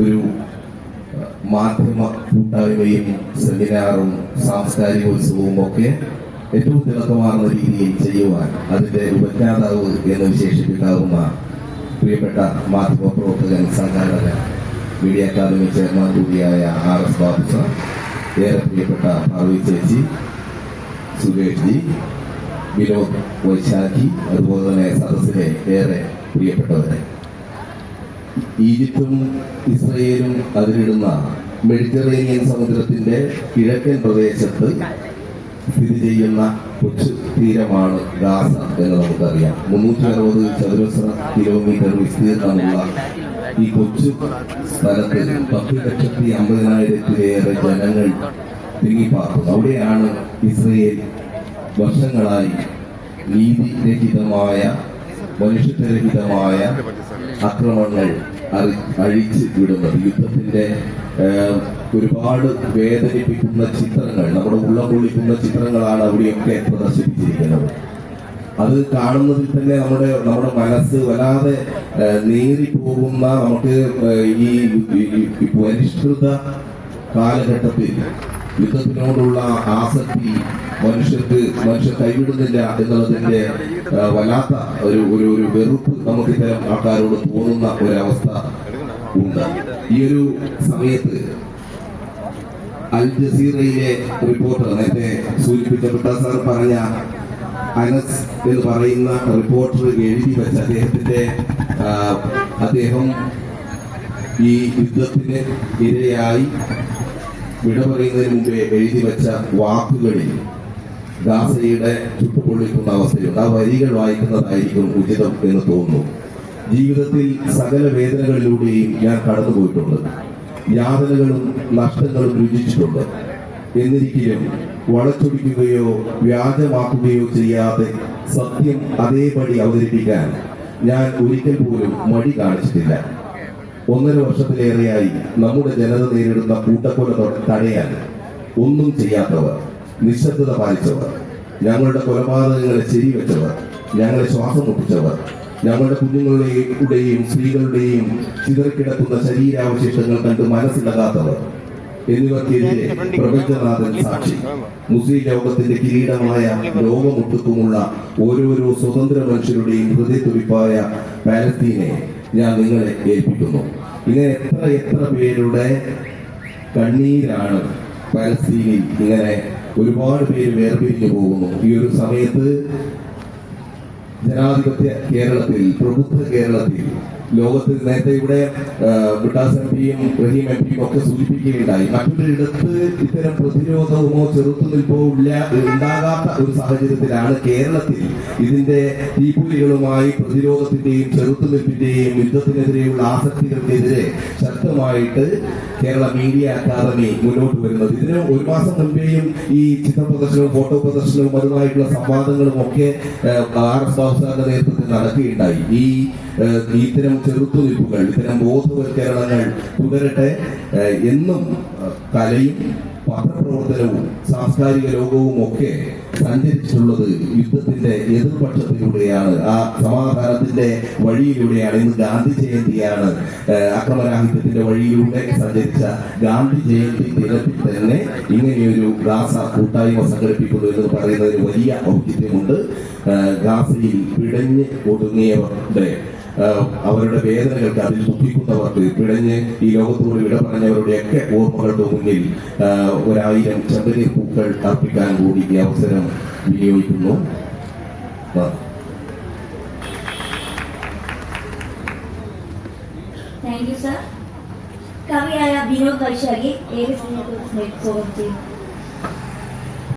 ഒരു മാധ്യമ കൂട്ടായ്മയും സെമിനാറും സാംസ്കാരികോത്സവവും ഒക്കെ ഏറ്റവും തിളക്കമാർന്ന രീതിയിൽ ചെയ്യുവാൻ അതിന്റെ ഉപജ്ഞാതാവ് എന്ന് വിശേഷിപ്പിക്കാവുന്ന പ്രിയപ്പെട്ട മാധ്യമ പ്രവർത്തകൻ സംഘാടകൻ മീഡിയ അക്കാദമി ചെയർമാൻ കൂടിയായ ആർ എസ് ബാബു സാർ ഏറെ പ്രിയപ്പെട്ട ഭാവി ചേച്ചി സുരേഷ് ജി വിനോദ് വൈശാഖി അതുപോലെ തന്നെ സദസ്സിലെ ഏറെ പ്രിയപ്പെട്ടവരെ. ഈജിപ്തും ഇസ്രയേലും അതിരിടുന്ന മെഡിറ്ററേനിയൻ സമുദ്രത്തിന്റെ കിഴക്കൻ പ്രദേശത്ത് സ്ഥിതി ചെയ്യുന്ന കൊച്ചു തീരമാണ് ഗാസ എന്ന് നമുക്കറിയാം. മുന്നൂറ്റി അറുപത് ചതുരശ്ര കിലോമീറ്റർ വിസ്തീർണമുള്ള ഈ കൊച്ചു സ്ഥലത്ത് പത്ത് ലക്ഷത്തി അമ്പതിനായിരത്തിലേറെ ജനങ്ങൾ തിങ്ങിപ്പാർക്കും അവിടെയാണ് ഇസ്രയേൽ വർഷങ്ങളായി നീതിരഹിതമായ മനുഷ്യത്വരഹിതമായ അക്രമങ്ങൾ അഴിച്ചു വിടുന്നത്. യുദ്ധത്തിന്റെ ഒരുപാട് വേദനിപ്പിക്കുന്ന ചിത്രങ്ങൾ നമ്മുടെ ഉള്ളം കൊള്ളിക്കുന്ന ചിത്രങ്ങളാണ് അവിടെയൊക്കെ പ്രദർശിപ്പിച്ചിരിക്കുന്നത്. അത് കാണുന്നതിൽ തന്നെ നമ്മുടെ നമ്മുടെ മനസ്സ് വല്ലാതെ നേരി പോകുന്ന നമുക്ക് ഈ പരിഷ്കൃത കാലഘട്ടത്തിൽ യുദ്ധത്തിനോടുള്ള ആസക്തി മനുഷ്യർക്ക് മനുഷ്യർ കൈവിടുന്നില്ല എന്നുള്ളതിന്റെ വല്ലാത്ത ഒരു ഒരു ഒരു വെറുപ്പ് നമുക്ക് ഇത്തരം ആൾക്കാരോട് തോന്നുന്ന ഒരവസ്ഥ ഉണ്ട്. ഈ ഒരു സമയത്ത് അൽ ജസീറയിലെ റിപ്പോർട്ടർ നേരത്തെ സൂചിപ്പിക്കപ്പെട്ട സാർ പറഞ്ഞ അനസ് എന്ന് പറയുന്ന റിപ്പോർട്ടർ എഴുതി വെച്ച അദ്ദേഹത്തിന്റെ അദ്ദേഹം ഈ യുദ്ധത്തിന് ഇരയായി വിട പറയുന്നതിന് മുമ്പേ എഴുതി വെച്ച വാക്കുകളിൽ ദാസയുടെ ചുട്ടുപൊള്ളിക്കുന്ന അവസ്ഥയുണ്ട്. ആ വരികൾ വായിക്കുന്നതായിരിക്കും ഉചിതം എന്ന് തോന്നുന്നു. ജീവിതത്തിൽ സകല വേദനകളിലൂടെയും ഞാൻ കടന്നുപോയിട്ടുണ്ട്. യാതനകളും നഷ്ടങ്ങളും രുചിച്ചിട്ടുണ്ട്. എന്നിരിക്കലും വളച്ചൊടിക്കുകയോ വ്യാജമാക്കുകയോ ചെയ്യാതെ സത്യം അതേപടി അവതരിപ്പിക്കാൻ ഞാൻ ഒരിക്കൽ പോലും മടി കാണിച്ചിട്ടില്ല. ഒന്നര വർഷത്തിലേറെയായി നമ്മുടെ ജനത നേരിടുന്ന കൂട്ടക്കൊല തടയാൻ ഒന്നും ചെയ്യാത്തവർ നിശബ്ദത പാലിച്ചവർ ഞങ്ങളുടെ കൊലപാതകങ്ങളെ ശരിവെച്ചവർ ഞങ്ങളെ ശ്വാസം മുട്ടിച്ചവർ ഞങ്ങളുടെ കുഞ്ഞുങ്ങളുടെയും സ്ത്രീകളുടെയും ചിതറിക്കിടക്കുന്ന ശരീരാവശിഷ്ടങ്ങൾ കണ്ട് മനസ്സിലാകാത്തവർ എന്നിവർക്കെതിരെ പ്രപഞ്ചനാഥൻ സാക്ഷി. മുസ്ലിം ലോകത്തിന്റെ കിരീടമായ ലോകമൊട്ടുക്കുമുള്ള ഓരോരോ സ്വതന്ത്ര മനുഷ്യരുടെയും ഹൃദയത്തുറിപ്പായ പാലസ്തീനെ ഞാൻ നിങ്ങളെ ഏൽപ്പിക്കുന്നു. ഇങ്ങനെ എത്ര എത്ര പേരുടെ കണ്ണീരാണ് പലസ്തീനിൽ ഇങ്ങനെ ഒരുപാട് പേര് വേർപിരിഞ്ഞു പോകുന്നു. ഈ ഒരു സമയത്ത് ജനാധിപത്യ കേരളത്തിൽ പ്രബുദ്ധ കേരളത്തിൽ ലോകത്തിൽ നേരത്തെ ഇവിടെ ബിട്ടാസ് എം പിയും റഹീം എം പിയും ഒക്കെ സൂചിപ്പിക്കുകയുണ്ടായി. മറ്റൊരിടത്ത് ഇത്തരം പ്രതിരോധവുമോ ചെറുത്തുനിൽപ്പോ ഇല്ല ഉണ്ടാകാത്ത ഒരു സാഹചര്യത്തിലാണ് കേരളത്തിൽ ഇതിന്റെ തീപ്പുലികളുമായി പ്രതിരോധത്തിന്റെയും ചെറുത്തുനിൽപ്പിന്റെയും യുദ്ധത്തിനെതിരെയുള്ള ആസക്തികൾക്കെതിരെ ശക്തമായിട്ട് കേരള മീഡിയ അക്കാദമി മുന്നോട്ട് വരുന്നത്. ഇതിന് ഒരു മാസം മുൻപേയും ഈ ചിത്ര പ്രദർശനവും ഫോട്ടോ പ്രദർശനവും അതുമായിട്ടുള്ള സംവാദങ്ങളും ഒക്കെ ആർ എസ് ബാബു സാറിന്റെ നേതൃത്വത്തിൽ നടക്കുകയുണ്ടായി. ഈ ഇത്തരം ചെറുത്തുനിൽപ്പുകൾ ഇത്തരം ബോധവൽക്കരണങ്ങൾ തുടരട്ടെ. എന്നും കലയും പത്രപ്രവർത്തനവും സാംസ്കാരിക ലോകവും ഒക്കെ സഞ്ചരിച്ചിട്ടുള്ളത് യുദ്ധത്തിന്റെ എതിർപക്ഷത്തിലൂടെയാണ് ആ സമാധാനത്തിന്റെ വഴിയിലൂടെയാണ്. ഇന്ന് ഗാന്ധി ജയന്തിയാണ് അക്രമരാഹിത്യത്തിന്റെ വഴിയിലൂടെ സഞ്ചരിച്ച ഗാന്ധി ജയന്തി ദിനത്തിൽ തന്നെ ഇങ്ങനെയൊരു ഗാസ കൂട്ടായ്മ സംഘടിപ്പിക്കുന്നു എന്ന് പറയുന്നതിന് വലിയ ഔചിത്യമുണ്ട്. ഗാസയിൽ പിടഞ്ഞ് ഒടുങ്ങിയവരുടെ അവരുടെ വേദനകൾക്ക് അതിൽ ദുഃഖിക്കുന്നവർക്ക് പിടഞ്ഞ് ഈ ലോകത്തോട് വിട പറഞ്ഞവരുടെയൊക്കെ ഓർമ്മകളുടെ മുന്നിൽ ഒരായിരം ചെമ്പനീർ പൂക്കൾ അർപ്പിക്കാൻ കൂടി ഈ അവസരം വിനിയോഗിക്കുന്നു. കവിയായ വിനോദ് വൈശാഖി ഏത് സ്നേഹത്തോട് സ്വാഗതം ചെയ്യുന്നു